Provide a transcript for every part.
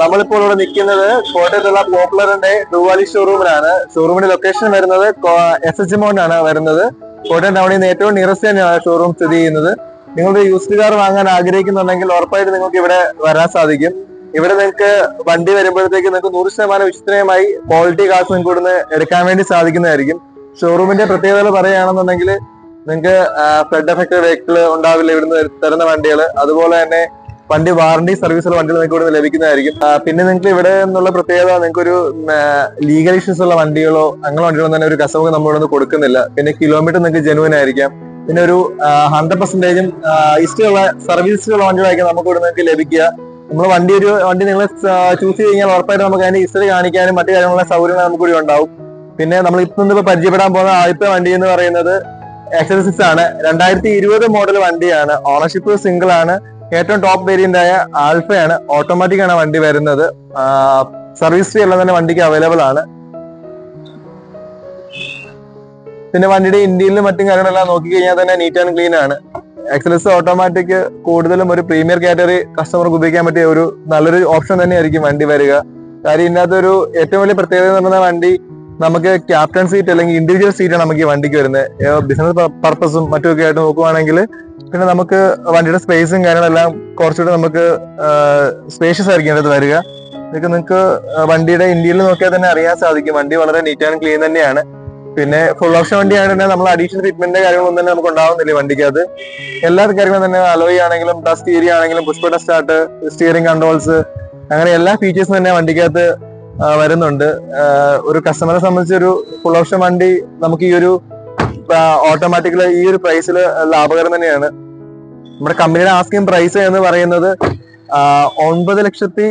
നമ്മളിപ്പോൾ ഇവിടെ നിൽക്കുന്നത് കോട്ടയത്തുള്ള പോപ്പുലറിന്റെ ഡുവാലി ഷോറൂമിലാണ് ഷോറൂമിന്റെ ലൊക്കേഷൻ വരുന്നത് എസ് എച്ച് ആണ് വരുന്നത്. കോട്ടയം ടൗണിൽ നിന്ന് ഏറ്റവും നിയറസ്റ്റ് തന്നെയാണ് ഷോറൂം സ്ഥിതി ചെയ്യുന്നത്. നിങ്ങളുടെ യൂസ്ഡ് കാർ വാങ്ങാൻ ആഗ്രഹിക്കുന്നുണ്ടെങ്കിൽ ഉറപ്പായിട്ട് നിങ്ങൾക്ക് ഇവിടെ വരാൻ സാധിക്കും. ഇവിടെ നിങ്ങൾക്ക് വണ്ടി വരുമ്പോഴത്തേക്ക് നിങ്ങൾക്ക് നൂറ് ശതമാനം വിശ്വസനീയമായി ക്വാളിറ്റി കാർസ് നിങ്ങൾക്ക് ഇവിടുന്ന് എടുക്കാൻ വേണ്ടി സാധിക്കുന്നതായിരിക്കും. ഷോറൂമിന്റെ പ്രത്യേകത പറയുകയാണെന്നുണ്ടെങ്കിൽ നിങ്ങൾക്ക് ഫ്ലഡ് എഫക്ട് വെഹിക്കിൾ ഉണ്ടാവില്ല ഇവിടുന്ന് തരുന്ന വണ്ടികൾ അതുപോലെ തന്നെ വണ്ടി വാറണ്ടി സർവീസുള്ള വണ്ടികൾ നിങ്ങൾക്ക് ഇവിടെ ലഭിക്കുന്നതായിരിക്കും. പിന്നെ നിങ്ങൾക്ക് ഇവിടെ നിന്നുള്ള പ്രത്യേകത നിങ്ങൾക്ക് ഒരു ലീഗൽ ഇഷ്യൂസ് ഉള്ള വണ്ടികളോ അങ്ങനെ വണ്ടികളോ തന്നെ ഒരു കസ്റ്റമർക്ക് നമ്മൾ നിന്ന് കൊടുക്കുന്നില്ല. പിന്നെ കിലോമീറ്റർ നിങ്ങൾക്ക് ജെനുവൻ ആയിരിക്കാം. പിന്നെ ഒരു ഹൺഡ്രഡ് പെർസെന്റേജും ഇഷ്ടമുള്ള സർവീസുള്ള വണ്ടികളായിരിക്കും നമുക്ക് ഇവിടെ നിങ്ങൾക്ക് ലഭിക്കുക. നമ്മൾ വണ്ടി ഒരു വണ്ടി നിങ്ങൾ ചൂസ് ചെയ്ത് കഴിഞ്ഞാൽ ഉറപ്പായിട്ട് നമുക്ക് അതിന്റെ ഹിസ്റ്ററി കാണിക്കാനും മറ്റു കാര്യങ്ങളുള്ള സൗകര്യങ്ങൾ നമുക്ക് കൂടി ഉണ്ടാവും. പിന്നെ നമ്മൾ ഇപ്പം ഇപ്പൊ പരിചയപ്പെടാൻ പോകുന്ന ആദ്യത്തെ വണ്ടി എന്ന് പറയുന്നത് എക്സൽ സിക്സ് ആണ്. രണ്ടായിരത്തി ഇരുപത് മോഡൽ വണ്ടിയാണ്. ഓണർഷിപ്പ് സിംഗിൾ ആണ്. ഏറ്റവും ടോപ്പ് വേരിയന്റ് ആയ ആൽഫയാണ് ഓട്ടോമാറ്റിക് ആണ് വണ്ടി വരുന്നത്. സർവീസ് ഫീ എല്ലാം തന്നെ വണ്ടിക്ക് അവൈലബിൾ ആണ്. പിന്നെ വണ്ടിയുടെ ഇന്ത്യയിലും മറ്റും കാര്യങ്ങളെല്ലാം നോക്കിക്കഴിഞ്ഞാൽ തന്നെ നീറ്റ് ആൻഡ് ക്ലീൻ ആണ്. എക്സലസ് ഓട്ടോമാറ്റിക് കൂടുതലും ഒരു പ്രീമിയർ കാറ്റഗറി കസ്റ്റമർക്ക് ഉപയോഗിക്കാൻ പറ്റിയ ഒരു നല്ലൊരു ഓപ്ഷൻ തന്നെയായിരിക്കും വണ്ടി വരിക. കാര്യം ഇതിനകത്ത് ഒരു ഏറ്റവും വലിയ പ്രത്യേകത എന്ന് പറഞ്ഞാൽ വണ്ടി നമുക്ക് ക്യാപ്റ്റൻ സീറ്റ് അല്ലെങ്കിൽ ഇൻഡിവിജ്വൽ സീറ്റാണ് നമുക്ക് ഈ വണ്ടിക്ക് വരുന്നത്. ബിസിനസ് പർപ്പസും മറ്റുമൊക്കെ ആയിട്ട് നോക്കുവാണെങ്കിൽ പിന്നെ നമുക്ക് വണ്ടിയുടെ സ്പേസും കാര്യങ്ങളെല്ലാം കുറച്ചുകൂടെ നമുക്ക് സ്പേഷ്യസ് ആയിരിക്കും അതിനകത്ത് വരിക. ഇതൊക്കെ നിങ്ങൾക്ക് വണ്ടിയുടെ ഇന്ത്യയിൽ നോക്കിയാൽ തന്നെ അറിയാൻ സാധിക്കും. വണ്ടി വളരെ നീറ്റ് ആൻഡ് ക്ലീൻ തന്നെയാണ്. പിന്നെ ഫുൾ ഓപ്ഷൻ വണ്ടിയാണ് തന്നെ നമ്മൾ അഡീഷണൽ ഫിറ്റ്മെന്റിന്റെ കാര്യങ്ങളൊന്നും തന്നെ നമുക്ക് ഉണ്ടാവുന്നില്ല വണ്ടിക്ക്. അത് എല്ലാ കാര്യങ്ങളും തന്നെ അലോയി ആണെങ്കിലും ഡസ്റ്റ് ഏരിയ ആണെങ്കിലും പുഷ്പ സ്റ്റാർട്ട് സ്റ്റിയറിംഗ് കൺട്രോൾസ് അങ്ങനെ എല്ലാ ഫീച്ചേഴ്സും തന്നെ വണ്ടിക്കകത്ത് വരുന്നുണ്ട്. ഒരു കസ്റ്റമറെ സംബന്ധിച്ച് ഒരു ഫുൾ ഓപ്ഷൻ വണ്ടി നമുക്ക് ഈ ഒരു ഓട്ടോമാറ്റിക്കലി ഈ ഒരു പ്രൈസിൽ ലാഭകരം തന്നെയാണ്. നമ്മുടെ കമ്പനിയുടെ ആസ്കിംഗ് പ്രൈസ് എന്ന് പറയുന്നത് ഒൻപത് ലക്ഷത്തി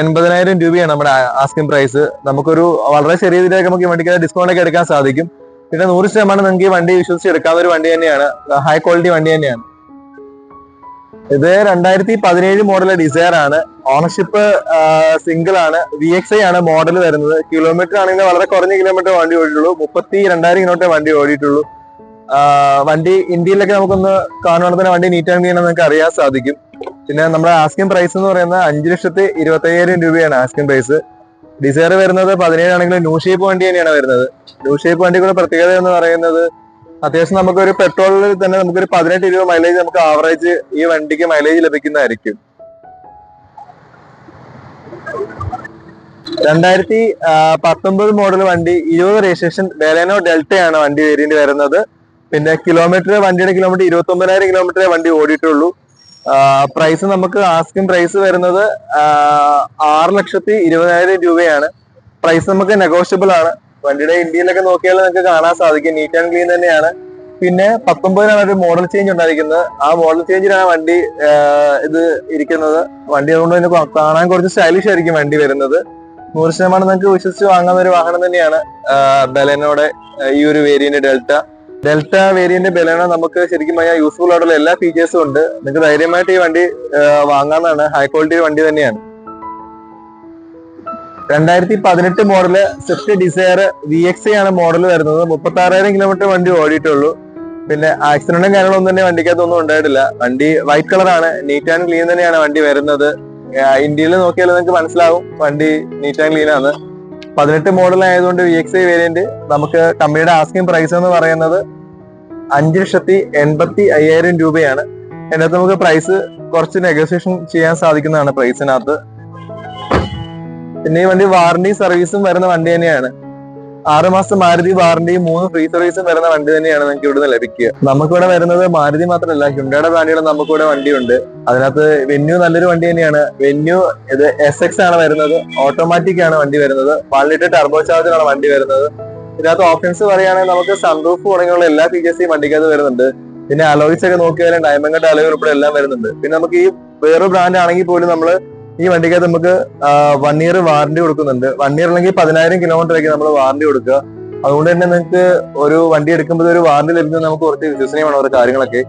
എൺപതിനായിരം രൂപയാണ് നമ്മുടെ ആസ്കിംഗ് പ്രൈസ് നമുക്കൊരു വളരെ ചെറിയ രീതിയിലേക്ക് നമുക്ക് ഈ വണ്ടിക്ക് ഡിസ്കൗണ്ട് ഒക്കെ എടുക്കാൻ സാധിക്കും. പിന്നെ നൂറ് ശതമാനം നിങ്ങൾക്ക് ഈ വണ്ടി വിശ്വസിച്ച് എടുക്കാവുന്ന ഒരു വണ്ടി തന്നെയാണ്. ഹൈ ക്വാളിറ്റി വണ്ടി തന്നെയാണ്. ഇത് രണ്ടായിരത്തി പതിനേഴ് മോഡൽ ഡിസയർ ആണ്. ഓണർഷിപ്പ് സിംഗിൾ ആണ്. വി എക്സ് ഐ ആണ് മോഡൽ വരുന്നത്. കിലോമീറ്റർ ആണെങ്കിൽ വളരെ കുറഞ്ഞ കിലോമീറ്റർ വണ്ടി ഓടിയിട്ടുള്ളൂ. മുപ്പത്തി രണ്ടായിരം കിലോമീറ്റർ വണ്ടി ഓടിയിട്ടുള്ളൂ. വണ്ടി ഇന്ത്യയിലൊക്കെ നമുക്കൊന്ന് കാണുവാണെങ്കിൽ തന്നെ വണ്ടി നീറ്റ് ആൻഡ് ക്ലീൻ നമുക്ക് അറിയാൻ സാധിക്കും. പിന്നെ നമ്മുടെ ആസ്കിംഗ് പ്രൈസ് എന്ന് പറയുന്നത് അഞ്ച് ലക്ഷത്തി ഇരുപത്തയ്യായിരം രൂപയാണ് ആസ്കിംഗ് പ്രൈസ് ഡിസയർ വരുന്നത് പതിനേഴാണെങ്കിൽ ന്യൂ ഷേപ്പ് വണ്ടി തന്നെയാണ് വരുന്നത്. ന്യൂ ഷേപ്പ് വണ്ടികളുടെ പ്രത്യേകത എന്ന് പറയുന്നത് അത്യാവശ്യം നമുക്കൊരു പെട്രോളിൽ തന്നെ നമുക്കൊരു പതിനെട്ട് രൂപ മൈലേജ് നമുക്ക് ആവറേജ് ഈ വണ്ടിക്ക് മൈലേജ് ലഭിക്കുന്നതായിരിക്കും. രണ്ടായിരത്തി പത്തൊമ്പത് മോഡൽ വണ്ടി ഇരുപത് രജിസ്ട്രേഷൻ ഡെലനോ ഡെൽറ്റയാണ് വണ്ടി വേരിയന്റ് വരുന്നത്. പിന്നെ കിലോമീറ്റർ വണ്ടിയുടെ കിലോമീറ്റർ ഇരുപത്തി ഒമ്പതിനായിരം കിലോമീറ്റർ വണ്ടി ഓടിയിട്ടുള്ളൂ. പ്രൈസ് നമുക്ക് ആസ്കിംഗ് പ്രൈസ് വരുന്നത് ആറ് ലക്ഷത്തി ഇരുപതിനായിരം രൂപയാണ്. പ്രൈസ് നമുക്ക് നെഗോഷ്യബിൾ ആണ്. വണ്ടിയുടെ ഇന്ത്യയിലൊക്കെ നോക്കിയാൽ നിങ്ങൾക്ക് കാണാൻ സാധിക്കും. നീറ്റ് ആൻഡ് ക്ലീൻ തന്നെയാണ്. പിന്നെ പത്തൊമ്പതിനാണ് ഒരു മോഡൽ ചേഞ്ച് ഉണ്ടായിരിക്കുന്നത്. ആ മോഡൽ ചേഞ്ചിനാണ് വണ്ടി ഇത് ഇരിക്കുന്നത്. വണ്ടി അതുകൊണ്ട് തന്നെ കാണാൻ കുറച്ച് സ്റ്റൈലിഷ് ആയിരിക്കും വണ്ടി വരുന്നത്. നൂറ് ശതമാനം നിങ്ങൾക്ക് വിശ്വസിച്ച് വാങ്ങുന്ന ഒരു വാഹനം തന്നെയാണ് ആ, ഈ ഒരു variant delta. Delta variant Baleno നമുക്ക് ശരിക്കും പറഞ്ഞാൽ യൂസ്ഫുൾ ആയിട്ടുള്ള എല്ലാ ഫീച്ചേഴ്സും ഉണ്ട്. നിങ്ങൾക്ക് ധൈര്യമായിട്ട് ഈ വണ്ടി വാങ്ങാന്നാണ് ഹൈ ക്വാളിറ്റി വണ്ടി തന്നെയാണ്. രണ്ടായിരത്തി പതിനെട്ട് model Swift Dzire V X ആണ് മോഡൽ വരുന്നത്. മുപ്പത്തി ആറായിരം കിലോമീറ്റർ വണ്ടി ഓടിയിട്ടുള്ളൂ. പിന്നെ ആക്സിഡന്റും കാര്യങ്ങളൊന്നും തന്നെ വണ്ടിക്കകത്തൊന്നും ഉണ്ടായിട്ടില്ല. വണ്ടി വൈറ്റ് കളറാണ് നീറ്റ് ആൻഡ് ക്ലീൻ തന്നെയാണ് വണ്ടി വരുന്നത്. ഇന്ത്യയിൽ നോക്കിയാൽ നിങ്ങൾക്ക് മനസ്സിലാവും വണ്ടി നീറ്റ് ആൻഡ് ക്ലീൻ ആണ്. പതിനെട്ട് മോഡൽ ആയതുകൊണ്ട് വി എക്സ് ഐ വേരിയന്റ് നമുക്ക് കമ്പനിയുടെ ആസ്കിംഗ് പ്രൈസ് എന്ന് പറയുന്നത് അഞ്ച് ലക്ഷത്തി എൺപത്തി അയ്യായിരം രൂപയാണ്. അതിനകത്ത് നമുക്ക് പ്രൈസ് കുറച്ച് നെഗോസിയേഷൻ ചെയ്യാൻ സാധിക്കുന്നതാണ് പ്രൈസിനകത്ത് പിന്നെ ഈ വണ്ടി വാറണ്ടി സർവീസും വരുന്ന വണ്ടി തന്നെയാണ്. ആറ് മാസം മാരുതി വാറണ്ടി മൂന്ന് ഫ്രീ സർവീസും വരുന്ന വണ്ടി തന്നെയാണ് നിങ്ങൾക്ക് ഇവിടുന്ന് ലഭിക്കുക. നമുക്കിവിടെ വരുന്നത് മാരുതി മാത്രമല്ല ഹ്യുണ്ടയുടെ ബ്രാൻഡുകൾ നമുക്കിവിടെ വണ്ടിയുണ്ട്. അതിനകത്ത് വെന്യൂ നല്ലൊരു വണ്ടി തന്നെയാണ്. വെന്യൂ ഇത് എസ് എക്സ് ആണ് വരുന്നത്. ഓട്ടോമാറ്റിക് ആണ് വണ്ടി വരുന്നത്. വൺ ടർബോ ചാർജറാണ് വണ്ടി വരുന്നത്. ഇതിനകത്ത് ഓപ്ഷൻസ് പറയുകയാണെങ്കിൽ നമുക്ക് സൺറൂഫ് തുടങ്ങിയുള്ള എല്ലാ ഫീച്ചേഴ്സും വണ്ടിക്കകത്ത് വരുന്നുണ്ട്. പിന്നെ അലോയിസ് ഒക്കെ നോക്കിയാലും ഡയമണ്ട് അലോയ് ഉൾപ്പെടെ എല്ലാം വരുന്നുണ്ട്. പിന്നെ നമുക്ക് ഈ വേറൊരു ബ്രാൻഡ് ആണെങ്കിൽ പോലും നമ്മൾ ഈ വണ്ടിക്കകത്ത് നമുക്ക് വൺ ഇയർ വാറണ്ടി കൊടുക്കുന്നുണ്ട്. വൺ ഇയർ അല്ലെങ്കിൽ പതിനായിരം കിലോമീറ്റർ നമ്മൾ വാറണ്ടി കൊടുക്കുക. അതുകൊണ്ട് തന്നെ നിങ്ങൾക്ക് ഒരു വണ്ടി എടുക്കുമ്പോൾ ഒരു വാറണ്ടി ലഭിക്കുന്നത് നമുക്ക് കുറച്ച് വിശ്വസനീയമാണ് ഓരോ കാര്യങ്ങളൊക്കെ.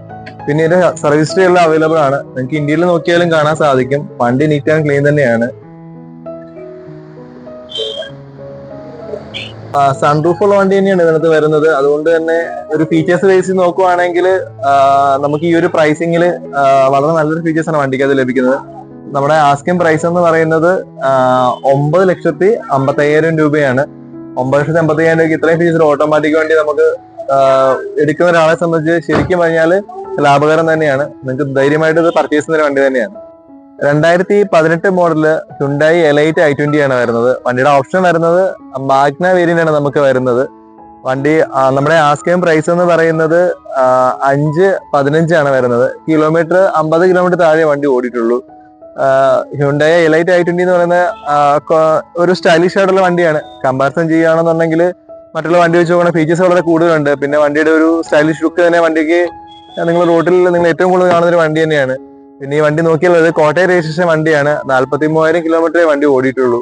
പിന്നെ ഇതിന്റെ സർവീസ് എല്ലാം അവൈലബിൾ ആണ്. നിങ്ങൾക്ക് ഇന്ത്യയിൽ നോക്കിയാലും കാണാൻ സാധിക്കും. വണ്ടി നീറ്റ് ആൻഡ് ക്ലീൻ തന്നെയാണ്. സൺറൂഫ് ഉള്ള വണ്ടി തന്നെയാണ് ഇതിനകത്ത് വരുന്നത്. അതുകൊണ്ട് തന്നെ ഒരു ഫീച്ചേഴ്സ് ബേസിൽ നോക്കുവാണെങ്കിൽ നമുക്ക് ഈ ഒരു പ്രൈസിങ്ങിൽ വളരെ നല്ലൊരു ഫീച്ചേഴ്സ് വണ്ടിക്ക് അത് ലഭിക്കുന്നത്. നമ്മുടെ ആസ്കിംഗ് പ്രൈസ് എന്ന് പറയുന്നത് ഒമ്പത് ലക്ഷത്തി അമ്പത്തയ്യായിരം രൂപയാണ്. ഒമ്പത് ലക്ഷത്തി അമ്പത്തയ്യായിരം രൂപയ്ക്ക് ഇത്രയും ഫീസിൽ ഓട്ടോമാറ്റിക് വേണ്ടി നമുക്ക് എടുക്കുന്ന ഒരാളെ സംബന്ധിച്ച് ശരിക്കും പറഞ്ഞാൽ ലാഭകരം തന്നെയാണ്. നിങ്ങൾക്ക് ധൈര്യമായിട്ട് ഇത് പർച്ചേസ് ചെയ്യുന്ന വണ്ടി തന്നെയാണ്. രണ്ടായിരത്തി പതിനെട്ട് model Hyundai Elite I twenty ആണ് വരുന്നത്. വണ്ടിയുടെ ഓപ്ഷൻ വരുന്നത് മാഗ്ന വേരിയന്റ് ആണ് നമുക്ക് വരുന്നത്. വണ്ടി നമ്മുടെ ആസ്കേം പ്രൈസ് എന്ന് പറയുന്നത് അഞ്ച് പതിനഞ്ചാണ് വരുന്നത്. കിലോമീറ്റർ അമ്പത് കിലോമീറ്റർ താഴെ വണ്ടി ഓടിയിട്ടുള്ളൂ. ഹ്യുണ്ടായ എലൈറ്റ് ഐ ട്വന്റി എന്ന് പറയുന്ന ഒരു സ്റ്റൈലിഷ് ആയിട്ടുള്ള വണ്ടിയാണ്. കമ്പാരിസൺ ചെയ്യുകയാണെന്നുണ്ടെങ്കിൽ മറ്റുള്ള വണ്ടി വെച്ച് നോക്കുന്ന ഫീച്ചേഴ്സ് വളരെ കൂടുതലുണ്ട്. പിന്നെ വണ്ടിയുടെ ഒരു സ്റ്റൈലിഷ് ലുക്ക് തന്നെ വണ്ടിക്ക് നിങ്ങൾ റോഡിൽ നിങ്ങൾ ഏറ്റവും കൂടുതൽ കാണുന്ന ഒരു വണ്ടി തന്നെയാണ്. പിന്നെ ഈ വണ്ടി നോക്കിയാൽ കോട്ടയം രജിസ്ട്രേഷൻ വണ്ടിയാണ്. നാല്പത്തി മൂവായിരം കിലോമീറ്ററേ വണ്ടി ഓടിയിട്ടുള്ളൂ.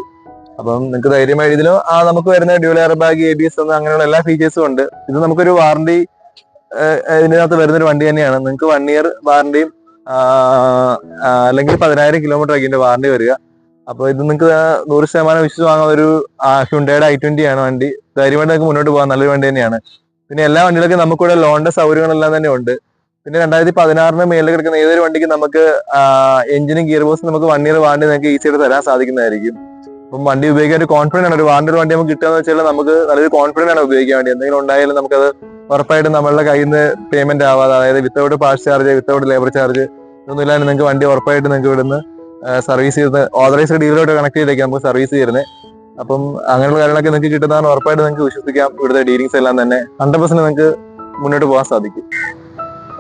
അപ്പം നിങ്ങൾക്ക് ധൈര്യമായി ഇതിലും ആ നമുക്ക് വരുന്ന air bag A B S അങ്ങനെയുള്ള എല്ലാ ഫീച്ചേഴ്സും ഉണ്ട്. ഇത് നമുക്കൊരു വാറണ്ടി ഇതിനകത്ത് വരുന്നൊരു വണ്ടി തന്നെയാണ്. നിങ്ങൾക്ക് വൺ ഇയർ വാറണ്ടിയും അല്ലെങ്കിൽ പതിനായിരം കിലോമീറ്റർ ഇതിന്റെ വാറണ്ടി വരിക. അപ്പൊ ഇത് നിങ്ങൾക്ക് നൂറ് ശതമാനം വിശ്വസിച്ച് വാങ്ങാൻ ഒരു ഹ്യുണ്ടയുടെ ഐ ട്വന്റി ആണ് വണ്ടി. ധൈര്യമായിട്ട് നമുക്ക് മുന്നോട്ട് പോകാൻ നല്ലൊരു വണ്ടി തന്നെയാണ്. പിന്നെ എല്ലാ വണ്ടികൾക്കും നമുക്കിവിടെ ലോണിന്റെ സൗകര്യങ്ങളെല്ലാം തന്നെ ഉണ്ട്. പിന്നെ രണ്ടായിരത്തി പതിനാറിന് മേളിൽ കിടക്കുന്ന ഏതൊരു വണ്ടിക്ക് നമുക്ക് എഞ്ചിനും ഗിയർ ബോക്സും നമുക്ക് വൺ ഇയർ വാണ്ടി നിങ്ങൾക്ക് ഈസി ആയിട്ട് തരാൻ സാധിക്കുന്നതായിരിക്കും. അപ്പം വണ്ടി ഉപയോഗിക്കാൻ ഒരു കോൺഫിഡന്റ് ആണ്. ഒരു വാറണ്ടി വണ്ടി നമുക്ക് കിട്ടുക എന്ന് വെച്ചാൽ നമുക്ക് നല്ലൊരു കോൺഫിഡന്റ് ആണ് ഉപയോഗിക്കാൻ വേണ്ടി. എന്തെങ്കിലും ഉണ്ടായാലും നമുക്കത് ഉറപ്പായിട്ടും നമ്മളുടെ കയ്യിൽ നിന്ന് പേയ്മെന്റ് ആവാതെ അതായത് without parts charge without labour charge ഇതൊന്നും ഇല്ലാതെ നിങ്ങൾക്ക് വണ്ടി ഉറപ്പായിട്ട് നിങ്ങൾക്ക് ഇവിടുന്ന് സർവീസ് ചെയ്ത് ഓതറൈസ്ഡ് ഡീലറോട്ട് കണക്ട് ചെയ്തേക്കാം നമുക്ക് സർവീസ് ചെയ്യുന്നത് അപ്പം അങ്ങനെയുള്ള കാര്യങ്ങളൊക്കെ നിങ്ങൾക്ക് കിട്ടുന്നതാണ് ഉറപ്പായിട്ട് നിങ്ങൾക്ക് വിശ്വസിക്കാം. ഇവിടുത്തെ ഡീലിങ്സ് എല്ലാം തന്നെ ഹൺഡ്രഡ് പെർസെന്റ് നിങ്ങൾക്ക് മുന്നോട്ട് പോകാൻ സാധിക്കും.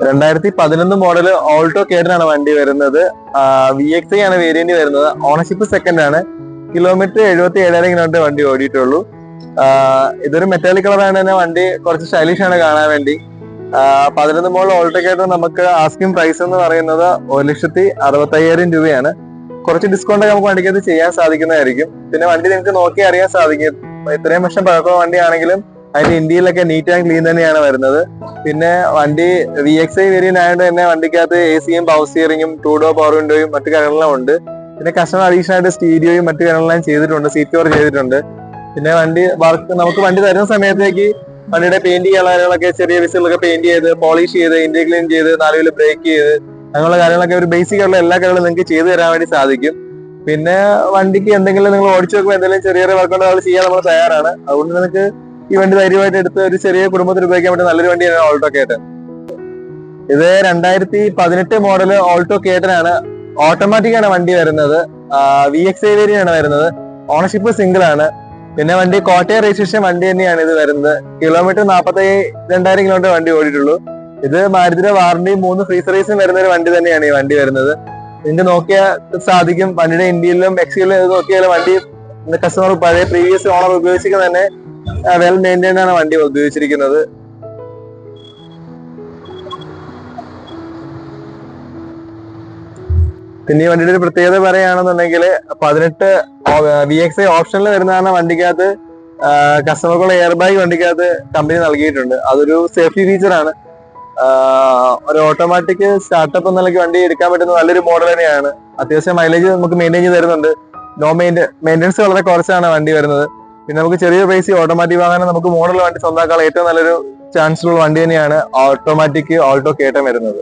രണ്ടായിരത്തി പതിനൊന്ന് മോഡൽ ഓൾട്ടോ കേഡിനാണ് വണ്ടി വരുന്നത്. വി എക്സ് ഐ ആണ് വേരിയന്റ് വരുന്നത്. ഓണർഷിപ്പ് സെക്കൻഡ് ആണ്. കിലോമീറ്റർ എഴുപത്തി ഏഴായിരം കിലോമീറ്റർ വണ്ടി ഓടിയിട്ടുള്ളൂ. ഇതൊരു മെറ്റാലിക് കളറാണ് തന്നെ വണ്ടി. കുറച്ച് സ്റ്റൈലിഷ് ആണ് കാണാൻ വേണ്ടി. പതിനൊന്ന് മോൾ ഓൾട്ടക്കായിട്ട് നമുക്ക് ആസ്കിംഗ് പ്രൈസ് എന്ന് പറയുന്നത് ഒരു ലക്ഷത്തി അറുപത്തി അയ്യായിരം രൂപയാണ്. കുറച്ച് ഡിസ്കൗണ്ട് നമുക്ക് വണ്ടിക്ക് അത് ചെയ്യാൻ സാധിക്കുന്നതായിരിക്കും. പിന്നെ വണ്ടി നിങ്ങൾക്ക് നോക്കി അറിയാൻ സാധിക്കും. ഇത്രയും വർഷം പഴക്കമുള്ള വണ്ടിയാണെങ്കിലും അതിന്റെ ഇന്ത്യയിലൊക്കെ നീറ്റ് ആൻഡ് ക്ലീൻ തന്നെയാണ് വരുന്നത്. പിന്നെ വണ്ടി വി എക്സ് ഐ വേരിയന്റ് ആയതുകൊണ്ട് തന്നെ വണ്ടിക്കകത്ത് എ സിയും പവർ സ്റ്റിയറിംഗും ടൂ ഡോ പവർ വിൻഡോയും മറ്റു കാര്യങ്ങളെല്ലാം ഉണ്ട്. പിന്നെ കസ്റ്റമർ അഡീഷണൽ ആയിട്ട് സ്റ്റീരിയോയും മറ്റു കാര്യങ്ങളെല്ലാം ചെയ്തിട്ടുണ്ട്. സീറ്റ് കവർ ചെയ്തിട്ടുണ്ട്. പിന്നെ വണ്ടി വർക്ക് നമുക്ക് വണ്ടി തരുന്ന സമയത്തേക്ക് വണ്ടിയുടെ പെയിന്റ് ചെയ്യാനുള്ള കാര്യങ്ങളൊക്കെ ചെറിയ വിസുകളൊക്കെ പെയിന്റ് ചെയ്ത് പോളിഷ് ചെയ്ത് ഇന്ത്യ ക്ലീൻ ചെയ്ത് നാലുവിൽ ബ്രേക്ക് ചെയ്ത് അങ്ങനെയുള്ള കാര്യങ്ങളൊക്കെ ഒരു ബേസിക് ആയിട്ടുള്ള എല്ലാ കാര്യങ്ങളും നിങ്ങൾക്ക് ചെയ്തു തരാൻ വേണ്ടി സാധിക്കും. പിന്നെ വണ്ടിക്ക് എന്തെങ്കിലും നിങ്ങൾ ഓടിച്ചു നോക്കുമ്പോൾ എന്തെങ്കിലും ചെറിയ ചെറിയ വർക്കുകൾ നമ്മൾ ചെയ്യാൻ നമ്മൾ തയ്യാറാണ്. അതുകൊണ്ട് നിങ്ങൾക്ക് ഈ വണ്ടി ധൈര്യമായിട്ട് എടുത്ത് ഒരു ചെറിയ കുടുംബത്തിന് ഉപയോഗിക്കാൻ പറ്റുന്ന നല്ലൊരു വണ്ടിയാണ് ഓൾട്ടോ കേട്ടൻ ഇത് രണ്ടായിരത്തി പതിനെട്ട് മോഡൽ ഓൾട്ടോ കേട്ടൻ ആണ്. ഓട്ടോമാറ്റിക് ആണ് വണ്ടി വരുന്നത്. വി എക്സ് ഐ വേരിയാണ് വരുന്നത്. ഓണർഷിപ്പ് സിംഗിൾ ആണ്. പിന്നെ വണ്ടി കോട്ടയം രജിസ്ട്രേഷൻ വണ്ടി തന്നെയാണ് ഇത് വരുന്നത്. കിലോമീറ്റർ നാൽപ്പത്തി രണ്ടായിരം കിലോമീറ്റർ വണ്ടി ഓടിയിട്ടുള്ളൂ. ഇത് മാരുതിയുടെ വാറണ്ടി മൂന്ന് ഫ്രീ സർവീസും വരുന്ന ഒരു വണ്ടി തന്നെയാണ് ഈ വണ്ടി വരുന്നത്. ഇതിന്റെ നോക്കിയാൽ സാധിക്കും. വണ്ടിയുടെ ഇന്ത്യയിലും എക്സിലും നോക്കിയാലും വണ്ടി കസ്റ്റമർ പഴയ പ്രീവിയസ് ഓണർ ഉപയോഗിച്ചിരിക്കുന്ന തന്നെ വെൽ മെയിന്റൈൻഡ് ആണ് വണ്ടി ഉപയോഗിച്ചിരിക്കുന്നത്. പിന്നെ ഈ വണ്ടിയുടെ ഒരു പ്രത്യേകത പറയുകയാണെന്നുണ്ടെങ്കിൽ പതിനെട്ട് വി എക്സ് ഐ ഓപ്ഷനിൽ വരുന്നതാണ് വണ്ടിക്കകത്ത് കസ്റ്റമർക്കുള്ള എയർ ബാഗ് വണ്ടിക്കകത്ത് കമ്പനി നൽകിയിട്ടുണ്ട്. അതൊരു സേഫ്റ്റി ഫീച്ചർ ആണ്. ഒരു ഓട്ടോമാറ്റിക് സ്റ്റാർട്ടപ്പ് എന്ന നിലയ്ക്ക് വണ്ടി എടുക്കാൻ പറ്റുന്ന നല്ലൊരു മോഡൽ തന്നെയാണ്. അത്യാവശ്യം മൈലേജ് നമുക്ക് മെയിന്റെയിൻ ചെയ്ത് തരുന്നുണ്ട്. നോ മെയിന്റെ മെയിന്റെനൻസ് വളരെ കുറച്ചാണ് വണ്ടി വരുന്നത്. പിന്നെ നമുക്ക് ചെറിയ പ്രൈസ് ഓട്ടോമാറ്റിക് വാങ്ങാൻ നമുക്ക് മോഡൽ വണ്ടി സ്വന്തമാക്കാൻ ഏറ്റവും നല്ലൊരു ചാൻസ് ഉള്ള വണ്ടി തന്നെയാണ് ഓട്ടോമാറ്റിക് ഓൾട്ടോ കേട്ടം വരുന്നത്.